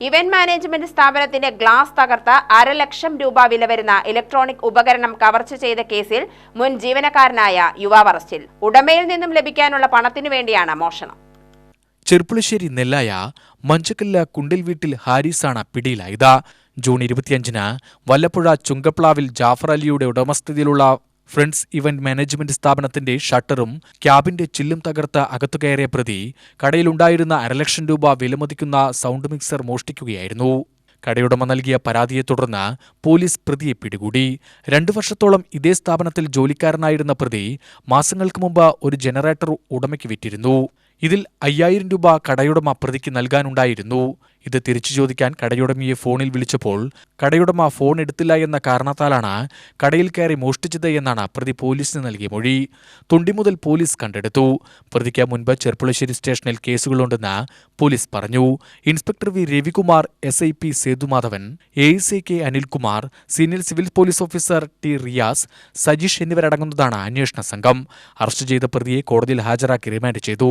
Event management സ്ഥാപനത്തിന്റെ glass തകർത്ത അരലക്ഷം രൂപ വില വരുന്ന ഇലക്ട്രോണിക് ഉപകരണം കവർച്ച ചെയ്ത കേസിൽ മുൻ ജീവനക്കാരനായ യുവാവ് അറസ്റ്റിൽ. ഉടമയിൽ നിന്നും ലഭിക്കാനുള്ള പണത്തിനു വേണ്ടിയാണ് മോഷണം. ചെർപ്പുളശ്ശേരി നെല്ലായ മഞ്ചക്കല്ല കുണ്ടിൽ വീട്ടിൽ ഹാരിസാണ് പിടിയിലായത്. ജൂൺ ഇരുപത്തിയഞ്ചിന് വല്ലപ്പുഴ ചുങ്കപ്ലാവിൽ ജാഫർ അലിയുടെ ഉടമസ്ഥതയിലുള്ള ഫ്രണ്ട്സ് ഇവന്റ് മാനേജ്മെന്റ് സ്ഥാപനത്തിന്റെ ഷട്ടറും ക്യാബിന്റെ ചില്ലും തകർത്ത് അകത്തു കയറിയ പ്രതി കടയിലുണ്ടായിരുന്ന അരലക്ഷം രൂപ വിലമതിക്കുന്ന സൗണ്ട് മിക്സർ മോഷ്ടിക്കുകയായിരുന്നു. കടയുടമ നൽകിയ പരാതിയെ തുടർന്ന് പോലീസ് പ്രതിയെ പിടികൂടി. രണ്ടു വർഷത്തോളം ഇതേ സ്ഥാപനത്തിൽ ജോലിക്കാരനായിരുന്ന പ്രതി മാസങ്ങൾക്ക് മുമ്പ് ഒരു ജനറേറ്റർ ഉടമയ്ക്ക് വിറ്റിരുന്നു. ഇതിൽ അയ്യായിരം രൂപ കടയുടമ പ്രതിക്ക് നൽകാനുണ്ടായിരുന്നു. ഇത് തിരിച്ചു ചോദിക്കാൻ കടയുടമയെ ഫോണിൽ വിളിച്ചപ്പോൾ കടയുടമ ഫോൺ എടുത്തില്ല എന്ന കാരണത്താലാണ് കടയിൽ കയറി മോഷ്ടിച്ചത് എന്നാണ് പ്രതി പോലീസിന് നൽകിയ മൊഴി. തൊണ്ടി മുതൽ പോലീസ് കണ്ടെടുത്തു. പ്രതിക്ക് മുൻപ് ചെർപ്പുളശ്ശേരി സ്റ്റേഷനിൽ കേസുകളുണ്ടെന്ന് പോലീസ് പറഞ്ഞു. Inspector V Ravikumar S I P Sethumadhavan A C K Anilkumar senior civil police officer T Riyas Sajeesh എന്നിവരടങ്ങുന്നതാണ് അന്വേഷണ സംഘം. അറസ്റ്റ് ചെയ്ത പ്രതിയെ കോടതിയിൽ ഹാജരാക്കി റിമാൻഡ് ചെയ്തു.